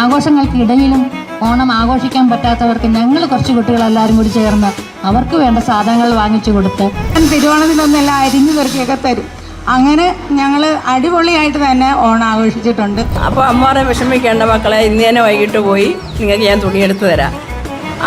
ആഘോഷങ്ങൾക്കിടയിലും ഓണം ആഘോഷിക്കാൻ പറ്റാത്തവർക്ക് ഞങ്ങൾ കുറച്ച് കുട്ടികളെല്ലാവരും കൂടി ചേർന്ന് അവർക്ക് വേണ്ട സാധനങ്ങൾ വാങ്ങിച്ചു കൊടുത്ത് തിരുവോണത്തിനൊന്നെല്ലാം അരിഞ്ഞു പെറുക്കിയൊക്കെ തരും. അങ്ങനെ ഞങ്ങൾ അടിപൊളിയായിട്ട് തന്നെ ഓണം ആഘോഷിച്ചിട്ടുണ്ട്. അപ്പോൾ അമ്മമാരെ വിഷമിക്കേണ്ട മക്കളെ ഇന്ന് തന്നെ വൈകിട്ട് പോയി നിങ്ങൾക്ക് ഞാൻ തുണിയെടുത്ത് തരാം.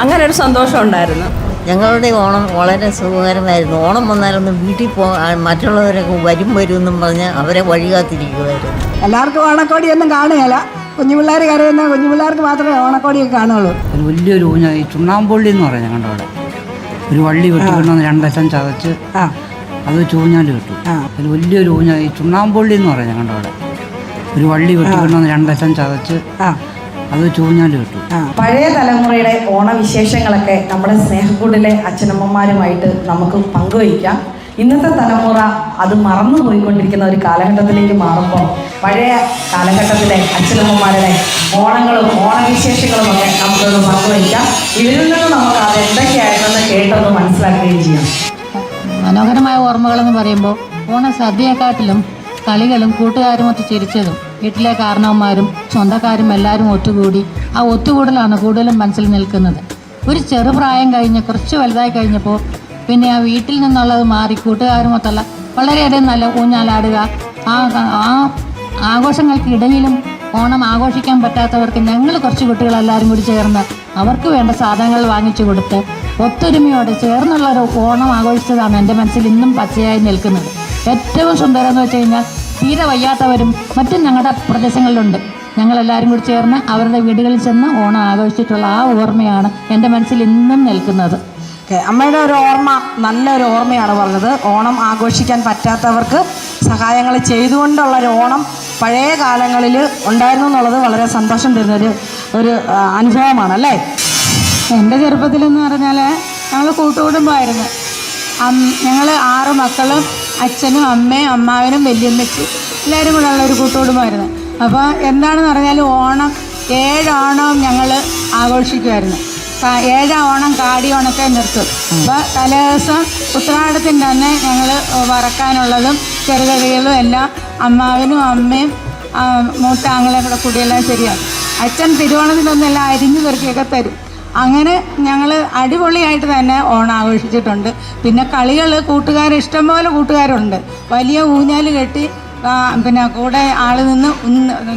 അങ്ങനെ ഒരു സന്തോഷം ഉണ്ടായിരുന്നു. ഞങ്ങളുടെ ഓണം വളരെ സുഖകരമായിരുന്നു. ഓണം വന്നാലൊന്നും വീട്ടിൽ പോ മറ്റുള്ളവരൊക്കെ വരും വരും എന്നും പറഞ്ഞ് അവരെ വഴികാത്തിരിക്കുമായിരുന്നു എല്ലാവർക്കും ഓണക്കോടിയൊന്നും കാണുകയില്ല. കുഞ്ഞുപിള്ളേർ കരയുന്ന കുഞ്ഞുപിള്ളേർക്ക് മാത്രമേ ഓണക്കോടിയൊക്കെ കാണുള്ളൂ ഒരു വലിയൊരു ഊഞ്ഞ ഈ ചുണ്ണാമ്പുള്ളി എന്ന് പറയാം ഞങ്ങളുടെ അവിടെ. ഒരു വള്ളി വെട്ടിക്കൊണ്ടുവന്ന് രണ്ടറ്റം ചതച്ച് അത് വെച്ച് ഊഞ്ഞാൽ കിട്ടും ഒരു വലിയൊരു ഊഞ്ഞ ഈ ചുണ്ണാമ്പുള്ളി എന്ന് പറയാം ഞങ്ങളുടെ അവിടെ. ഒരു വള്ളി വെട്ടിക്കൊണ്ടുവന്ന് രണ്ടറ്റം ചതച്ച് അത് വെച്ച് ഊഞ്ഞാൽ കിട്ടും പഴയ തലമുറയുടെ ഓണവിശേഷങ്ങളൊക്കെ നമ്മുടെ സ്നേഹക്കൂടിലെ അച്ഛനമ്മമാരുമായിട്ട് നമുക്ക് പങ്കുവയ്ക്കാം. ഇന്നത്തെ തലമുറ അത് മറന്നു പോയിക്കൊണ്ടിരിക്കുന്ന ഒരു കാലഘട്ടത്തിലേക്ക് മാറുമ്പോൾ പഴയ കാലഘട്ടത്തിലെ അച്ഛനമ്മമാരുടെ ഓണങ്ങളും ഓണവിശേഷങ്ങളും ഒക്കെ നമുക്കൊന്ന് പങ്കുവയ്ക്കാം ഇവരിൽ നിന്ന് നമുക്ക് അത് എന്തൊക്കെയായിരുന്നെന്ന് കേട്ടൊന്ന് മനസ്സിലാക്കുകയും ചെയ്യാം. മനോഹരമായ ഓർമ്മകളെന്ന് പറയുമ്പോൾ ഓണ സദ്യയെക്കാട്ടിലും കളികളും കൂട്ടുകാരുമൊത്ത് ചിരിച്ചതും വീട്ടിലെ കാരണവന്മാരും സ്വന്തക്കാരും എല്ലാവരും ഒത്തുകൂടി ആ ഒത്തുകൂടലാണ് കൂടുതലും മനസ്സിൽ നിൽക്കുന്നത്. ഒരു ചെറുപ്രായം കഴിഞ്ഞ് കുറച്ച് വലുതായി കഴിഞ്ഞപ്പോൾ പിന്നെ ആ വീട്ടിൽ നിന്നുള്ളത് മാറി കൂട്ടുകാരുമൊത്തല്ല വളരെയധികം നല്ല ഊഞ്ഞാലാടുക. ആ ആ ആഘോഷങ്ങൾക്കിടയിലും ഓണം ആഘോഷിക്കാൻ പറ്റാത്തവർക്ക് ഞങ്ങൾ കുറച്ച് കുട്ടികളെല്ലാവരും കൂടി ചേർന്ന് അവർക്ക് വേണ്ട സാധനങ്ങൾ വാങ്ങിച്ചു കൊടുത്ത് ഒത്തൊരുമയോടെ ചേർന്നുള്ള ഒരു ഓണം ആഘോഷിച്ചതാണ് എന്റെ മനസ്സിൽ ഇന്നും പച്ചയായി നിൽക്കുന്നത്. ഏറ്റവും സുന്ദരം എന്ന് വെച്ച് കഴിഞ്ഞാൽ തീരെ വയ്യാത്തവരും മറ്റും ഞങ്ങളുടെ പ്രദേശങ്ങളിലുണ്ട്. ഞങ്ങളെല്ലാവരും കൂടി ചേർന്ന് അവരുടെ വീടുകളിൽ ചെന്ന് ഓണം ആഘോഷിച്ചിട്ടുള്ള ആ ഓർമ്മയാണ് എന്റെ മനസ്സിൽ ഇന്നും നിൽക്കുന്നത്. ഓക്കെ അമ്മയുടെ ഒരു ഓർമ്മ നല്ലൊരു ഓർമ്മയാണ് പറഞ്ഞത്. ഓണം ആഘോഷിക്കാൻ പറ്റാത്തവർക്ക് സഹായങ്ങൾ ചെയ്തുകൊണ്ടുള്ള ഒരു ഓണം പഴയ കാലങ്ങളിൽ ഉണ്ടായിരുന്നു എന്നുള്ളത് വളരെ സന്തോഷം തരുന്നൊരു ഒരു അനുഭവമാണ് അല്ലേ? എന്റെ ചെറുപ്പത്തിലെന്ന് പറഞ്ഞാൽ ഞങ്ങൾ കൂട്ടുകുടുംബമായിരുന്നു. ഞങ്ങൾ ആറ് മക്കളും അച്ഛനും അമ്മയും അമ്മാവനും വല്യമ്മച്ചി എല്ലാവരും കൂടെ ഉള്ള ഒരു കൂട്ടുകുടുംബമായിരുന്നു. അപ്പോൾ എന്താണെന്ന് പറഞ്ഞാൽ ഓണം ഏഴോണം ഞങ്ങൾ ആഘോഷിക്കുമായിരുന്നു. ഏഴാം ഓണം കാടി ഉണക്കെ നിർത്തും അപ്പോൾ തലേദിവസം ഉത്രാടത്തിന്റെ തന്നെ ഞങ്ങൾ വറക്കാനുള്ളതും ചെറുകറികളും എല്ലാം അമ്മാവനും അമ്മയും മൂത്താങ്ങളെ കൂടെ കൂടിയെല്ലാം ശരിയാണ് അച്ഛൻ തിരുവോണത്തിനൊന്നെല്ലാം അരിഞ്ഞു പെറുക്കിയൊക്കെ തരും. അങ്ങനെ ഞങ്ങൾ അടിപൊളിയായിട്ട് തന്നെ ഓണം ആഘോഷിച്ചിട്ടുണ്ട് പിന്നെ കളികൾ കൂട്ടുകാർ ഇഷ്ടംപോലെ കൂട്ടുകാരുണ്ട്. വലിയ ഊഞ്ഞാൽ കെട്ടി പിന്നെ കൂടെ ആൾ നിന്ന്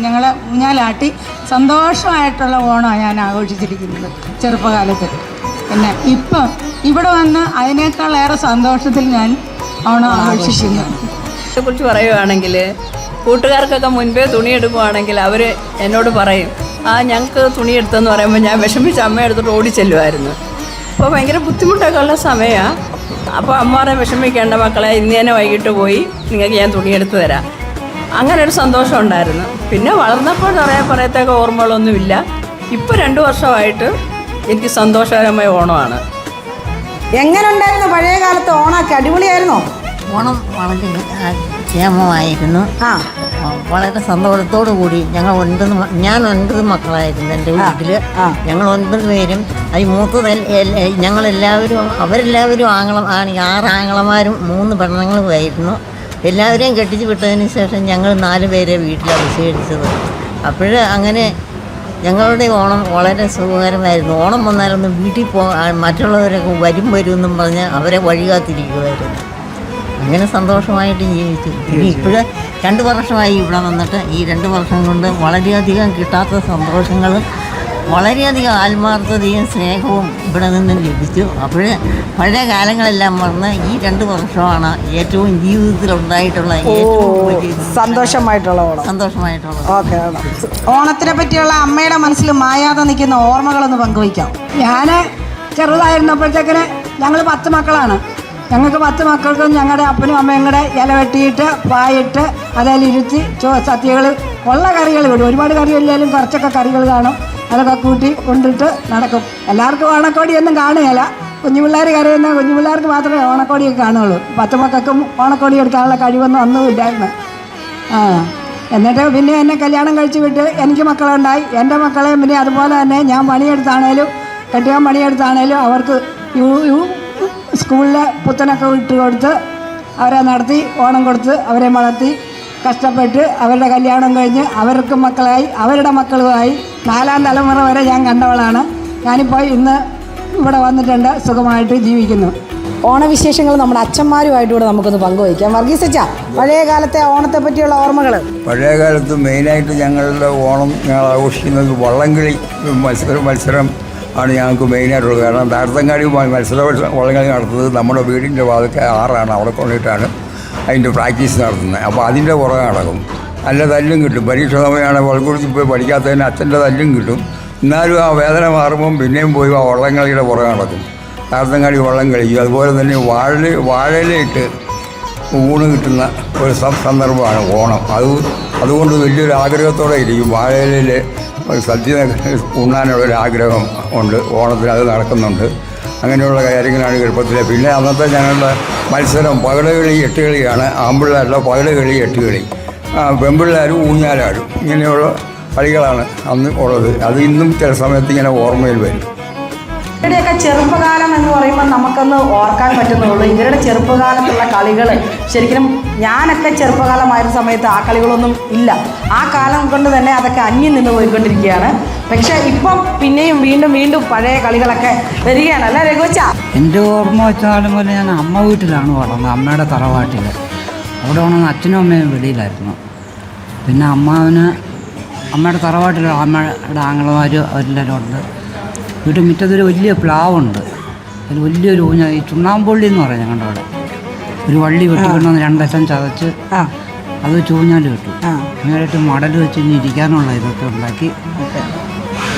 ഞങ്ങളെ ഊഞ്ഞാലാട്ടി സന്തോഷമായിട്ടുള്ള ഓണമാണ് ഞാൻ ആഘോഷിച്ചിരിക്കുന്നത് ചെറുപ്പകാലത്ത്. പിന്നെ ഇപ്പം ഇവിടെ വന്ന് അതിനേക്കാളേറെ സന്തോഷത്തിൽ ഞാൻ ഓണം ആഘോഷിക്കുന്നു. കുറിച്ച് പറയുവാണെങ്കിൽ കൂട്ടുകാർക്കൊക്കെ മുൻപേ തുണി എടുക്കുവാണെങ്കിൽ അവർ എന്നോട് പറയും ആ ഞങ്ങൾക്ക് തുണി എടുത്തെന്ന് പറയുമ്പോൾ ഞാൻ വിഷമിച്ച് അമ്മ എടുത്തിട്ട് ഓടി ചെല്ലുമായിരുന്നു. അപ്പോൾ ഭയങ്കര ബുദ്ധിമുട്ടൊക്കെ ഉള്ള സമയമാണ് അപ്പോൾ അമ്മാരെ വിഷമിക്കേണ്ട മക്കളെ ഇന്ന് തന്നെ വൈകിട്ട് പോയി നിങ്ങൾക്ക് ഞാൻ തുണിയെടുത്ത് തരാം. അങ്ങനെ ഒരു സന്തോഷം ഉണ്ടായിരുന്നു. പിന്നെ വളർന്നപ്പോൾ പറയാൻ പറയത്തക്ക ഓർമ്മകളൊന്നുമില്ല. ഇപ്പോൾ രണ്ട് വർഷമായിട്ട് എനിക്ക് സന്തോഷകരമായ ഓണമാണ്. എങ്ങനെ ഉണ്ടായിരുന്നു പഴയ കാലത്ത് ഓണമൊക്കെ? അടിപൊളിയായിരുന്നോ? ഓണം വളരെ ക്ഷേമമായിരുന്നു ആ. വളരെ സന്തോഷത്തോടു കൂടി ഞങ്ങൾ ഒൻപത് ഞാൻ ഒൻപത് മക്കളായിരുന്നു എന്റെ വീട്ടിൽ ഞങ്ങൾ ഒൻപത് പേരും അതിൽ മൂത്തത് ഞങ്ങളെല്ലാവരും അവരെല്ലാവരും ആംഗളം ആണ് ആറ് ആങ്ങളമാരും മൂന്ന് പെണ്ണുങ്ങളുമായിരുന്നു എല്ലാവരെയും കെട്ടിച്ച് വിട്ടതിന് ശേഷം ഞങ്ങൾ നാല് പേരെ വീട്ടിൽ അഭിഷേകിച്ചത്. അപ്പോൾ അങ്ങനെ ഞങ്ങളുടെ ഓണം വളരെ സുഖകരമായിരുന്നു. ഓണം വന്നാലൊന്നും വീട്ടിൽ പോ മറ്റുള്ളവരൊക്കെ വരും വരും എന്നും പറഞ്ഞ് അവരെ വഴികാത്തിരിക്കുമായിരുന്നു അങ്ങനെ സന്തോഷമായിട്ട് ജീവിച്ചു. ഇനി ഇപ്പോഴ് രണ്ട് വർഷമായി ഇവിടെ വന്നിട്ട് ഈ രണ്ട് വർഷം കൊണ്ട് വളരെയധികം കിട്ടാത്ത സന്തോഷങ്ങളും വളരെയധികം ആത്മാർത്ഥതയും സ്നേഹവും ഇവിടെ നിന്നും ലഭിച്ചു. അപ്പോൾ പഴയ കാലങ്ങളെല്ലാം മറന്ന് ഈ രണ്ട് വർഷമാണ് ഏറ്റവും ജീവിതത്തിൽ ഉണ്ടായിട്ടുള്ള സന്തോഷമായിട്ടുള്ള ഓക്കെ ഓണത്തിനെ പറ്റിയുള്ള അമ്മയുടെ മനസ്സിൽ മായാതെ നിൽക്കുന്ന ഓർമ്മകളൊന്ന് പങ്കുവയ്ക്കാം. ഞാൻ ചെറുതായിരുന്നപ്പോഴത്തേക്കിന് ഞങ്ങൾ പത്ത് മക്കളാണ്. ഞങ്ങൾക്ക് പത്ത് മക്കൾക്കും ഞങ്ങളുടെ അപ്പനും അമ്മയും കൂടെ ഇല വെട്ടിയിട്ട് പായിട്ട് അതിലിരുത്തി ചോ സത്യകൾ ഉള്ള കറികൾ വിടും. ഒരുപാട് കറികളില്ലാലും കുറച്ചൊക്കെ കറികൾ കാണും. അതൊക്കെ കൂട്ടി കൊണ്ടിട്ട് നടക്കും. എല്ലാവർക്കും ഓണക്കോടിയൊന്നും കാണുകയില്ല. കുഞ്ഞുപിള്ളേർ കരയുന്ന കുഞ്ഞുപിള്ളേർക്ക് മാത്രമേ ഓണക്കോടിയൊക്കെ കാണുള്ളൂ പത്ത് മക്കൾക്കും ഓണക്കോടി എടുക്കാനുള്ള കഴിവൊന്നും ഒന്നും ഇല്ലായിരുന്നു ആ. എന്നിട്ട് പിന്നെ എന്നെ കല്യാണം കഴിച്ച് വിട്ട് എനിക്ക് മക്കളുണ്ടായി. എന്റെ മക്കളെ പിന്നെ അതുപോലെ തന്നെ ഞാൻ പണിയെടുത്താണേലും കെട്ടിയാൻ പണിയെടുത്താണേലും അവർക്ക് യു സ്കൂളിലെ പുത്തനൊക്കെ ഇട്ട് കൊടുത്ത് അവരെ നടത്തി ഓണം കൊടുത്ത് അവരെ വളർത്തി കഷ്ടപ്പെട്ട് അവരുടെ കല്യാണം കഴിഞ്ഞ് അവർക്ക് മക്കളായി അവരുടെ മക്കളുമായി നാലാം തലമുറ വരെ ഞാൻ കണ്ടവളാണ്. ഞാനിപ്പോൾ ഇന്ന് ഇവിടെ വന്നിട്ടുണ്ട് സുഖമായിട്ട് ജീവിക്കുന്നു. ഓണവിശേഷങ്ങൾ നമ്മുടെ അച്ഛന്മാരുമായിട്ട് കൂടെ നമുക്കൊന്ന് പങ്കുവയ്ക്കാം. വർഗീസ് അച്ഛാ പഴയ കാലത്തെ ഓണത്തെ പറ്റിയുള്ള ഓർമ്മകൾ പഴയ കാലത്ത് മെയിനായിട്ട് ഞങ്ങളുടെ ഓണം ഞങ്ങൾ ആഘോഷിക്കുന്നത് വള്ളംകളി മത്സരം മത്സരം ആണ് ഞങ്ങൾക്ക് മെയിനായിട്ടുള്ളത്. കാരണം താരത്തങ്ങാടി മത്സര വള്ളംകളി നടത്തുന്നത് നമ്മുടെ വീടിന്റെ വാതിൽ ആറാണ് അവിടെ കൊണ്ടിട്ടാണ്. അതിന്റെ പ്രാക്ടീസ് നടത്തുന്നത്. അപ്പോൾ അതിന്റെ പുറകെ നടക്കും. നല്ല തല്ലും കിട്ടും. പരീക്ഷ സമയമാണ് വളക്കുറിച്ച് പോയി പഠിക്കാത്തതിന് അച്ഛന്റെ തല്ലും കിട്ടും. എന്നാലും ആ വേദന മാറുമ്പം പിന്നെയും പോയി ആ വള്ളംകളിയുടെ പുറകെ നടക്കും. താരത്തങ്ങാടി വള്ളം കളിക്കും. അതുപോലെ തന്നെ വാഴ വാഴയിലിട്ട് ഊണ് കിട്ടുന്ന ഒരു സന്ദർഭമാണ് ഓണം. അത് അതുകൊണ്ട് വലിയൊരു ആഗ്രഹത്തോടെ ഇരിക്കും. വാഴയിലെ സദ്യ ഉണ്ണാനുള്ള ഒരു ആഗ്രഹം ഉണ്ട്. ഓണത്തിന് അത് നടക്കുന്നുണ്ട്. അങ്ങനെയുള്ള കാര്യങ്ങളാണ് എളുപ്പത്തിൽ പിന്നെ അന്നത്തെ ഞങ്ങളുടെ മത്സരം പകടുകളി എട്ടുകളിയാണ് ആമ്പിള്ളേരുടെ എട്ടുകളി കളി പെമ്പിള്ളേരും ഊഞ്ഞാലാടും. ഇങ്ങനെയുള്ള കളികളാണ് അന്ന് ഉള്ളത്. അത് ഇന്നും ചില സമയത്ത് ഇങ്ങനെ ഓർമ്മയിൽ വരും. ഇവരുടെയൊക്കെ ചെറുപ്പകാലം എന്ന് പറയുമ്പോൾ നമുക്കൊന്ന് ഓർക്കാൻ പറ്റുന്നുള്ളൂ. ഇവരുടെ ചെറുപ്പകാലത്തുള്ള കളികൾ ശരിക്കും ഞാനൊക്കെ ചെറുപ്പകാലമായിരുന്ന സമയത്ത് ആ കളികളൊന്നും ഇല്ല. ആ കാലം കൊണ്ട് തന്നെ അതൊക്കെ അന്യം നിന്ന് പോയിക്കൊണ്ടിരിക്കുകയാണ്. പക്ഷെ ഇപ്പം പിന്നെയും വീണ്ടും വീണ്ടും പഴയ കളികളൊക്കെ വരികയാണ്. അല്ലേ രഘുവച്ച എന്റെ ഓർമ്മ വെച്ചാലും പോലെ ഞാൻ അമ്മ വീട്ടിലാണ് വളർന്നത് അമ്മയുടെ തറവാട്ടിൽ അവിടെ വന്ന് അച്ഛനും അമ്മയും വെളിയിലായിരുന്നു. പിന്നെ അമ്മാവിന് അമ്മയുടെ തറവാട്ടിൽ അമ്മയുടെ ആങ്ങളമാരും അവരെല്ലാവരും ഉണ്ട്. വീട്ടിൽ മുറ്റത്തൊരു വലിയ പ്ലാവുണ്ട്. അതിൽ വലിയൊരു ഊഞ്ഞ ഈ ചുണ്ണാമ്പുള്ളി എന്ന് പറയാം ഞങ്ങളുടെ അവിടെ. ഒരു വള്ളി വെട്ടി കൊണ്ടുവന്ന് രണ്ടറ്റം ചതച്ച് അത് ചൂഞ്ഞാൽ കിട്ടും. അങ്ങനെയായിട്ട് മടൽ വെച്ച് ഇനി ഇരിക്കാനുള്ള ഇതൊക്കെ ഉണ്ടാക്കി.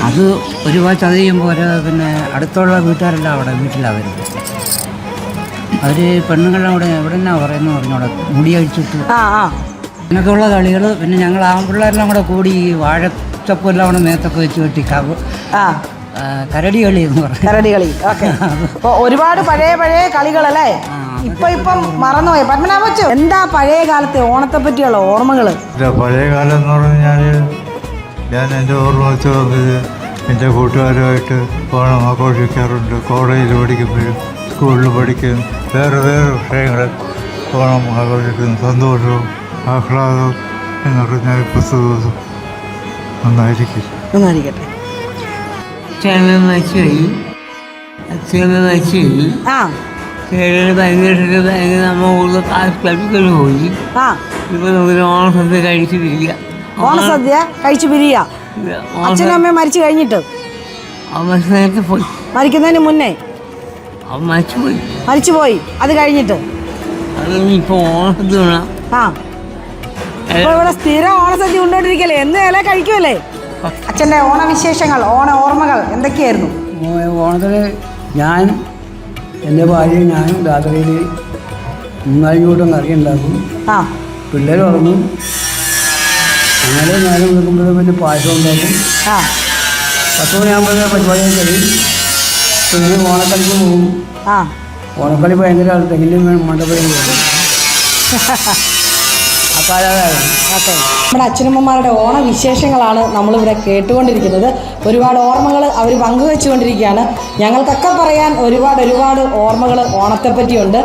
അത് ഒരുപാട് ചത ചെയ്യുമ്പോൾ ഒരു പിന്നെ അടുത്തുള്ള വീട്ടുകാരെല്ലാം അവിടെ വീട്ടിലാണ് വരുന്നത്. അവർ പെണ്ണുങ്ങളുടെ അവിടെ എവിടെ നിന്നാ പറയുന്നത് പറഞ്ഞോടെ? മുടി അഴിച്ചിട്ട്. അങ്ങനെയൊക്കെയുള്ള കളികൾ പിന്നെ ഞങ്ങൾ ആൺപിള്ളേരെല്ലാം കൂടെ കൂടി ഈ വാഴച്ചപ്പെല്ലാം അവിടെ കൂടെ മേത്തൊക്കെ വെച്ച് കെട്ടി കവ് കരടി കളി എന്ന് പറയും. കരടി കളി ഓക്കെ. അപ്പോൾ ഒരുപാട് പഴയ പഴയ കളികളല്ലേ? ഇപ്പൊ ഇപ്പം മറന്നുപോയി. പത്മനാഭച്ചു എന്താ പഴയ കാലത്തെ ഓണത്തെ പറ്റിയുള്ള ഓർമ്മകൾ പഴയ കാലം എന്ന് പറഞ്ഞാൽ ഞാൻ എന്റെ ഓർമ്മ വെച്ച് വന്നത് എന്റെ കൂട്ടുകാരുമായിട്ട് ഓണം ആഘോഷിക്കാറുണ്ട്. കോളേജിൽ പഠിക്കുമ്പോഴും സ്കൂളിൽ പഠിക്കും. വേറെ വേറെ വിഷയങ്ങൾ ഓണം ആഘോഷിക്കുന്നു. സന്തോഷവും ആഹ്ലാദവും എന്ന് പറഞ്ഞാൽ പത്ത് ദിവസം നന്നായിരിക്കും. ഒന്നായിരിക്കട്ടെ അച്ഛനും മരിച്ചുപോയി ആ. കേരള ഭയങ്കര ഭയങ്കര നമ്മ കൂടുതൽ കളിക്കൾ പോയി. ആ. ഇപ്പൊ നമുക്ക് ഓണസദ്യ കഴിച്ച് പിരിക്കുക ഓണസദ്യ കഴിച്ചു പിരിയ. അച്ഛനും അമ്മയും മരിച്ചു കഴിഞ്ഞിട്ട്? പോയി. മരിക്കുന്നതിന് മുന്നേ? അമ്മ മരിച്ചുപോയി മരിച്ചുപോയി അത് കഴിഞ്ഞിട്ട്? ഓണസദ്യ ആ. ഇവിടെ സ്ഥിരം ഓണസദ്യ കൊണ്ടോണ്ടിരിക്കല്ലേ എന്ന് ഇല കഴിക്കുമല്ലേ അച്ഛന്റെ ഓണവിശേഷങ്ങൾ ഓണ ഓർമ്മകൾ എന്തൊക്കെയായിരുന്നു? ഓണത്തിന് ഞാൻ എന്റെ ഭാര്യ ഞാൻ രാത്രിയിൽ കൂട്ടം കറി ഉണ്ടാക്കും. ആ. പിള്ളേർ ഉറങ്ങും. അങ്ങനെ നാലും വിളിക്കുമ്പോഴും പിന്നെ പായസം ഉണ്ടാക്കും. ആ. പത്ത് മണിയാകുമ്പോഴേ പരിപാടി കഴിയും. പിന്നെ ഓണക്കളിക്ക് പോകും. ആ. ഓണക്കളി ഭയങ്കര മണ്ടപ്പുറം പോകും. നമ്മുടെ അച്ഛനമ്മമാരുടെ ഓണ വിശേഷങ്ങളാണ് നമ്മളിവിടെ കേട്ടുകൊണ്ടിരിക്കുന്നത്. ഒരുപാട് ഓർമ്മകൾ അവർ പങ്കുവെച്ചുകൊണ്ടിരിക്കുകയാണ്. ഞങ്ങൾക്കൊക്കെ പറയാൻ ഒരുപാട് ഒരുപാട് ഓർമ്മകൾ ഓണത്തെപ്പറ്റിയുണ്ട്.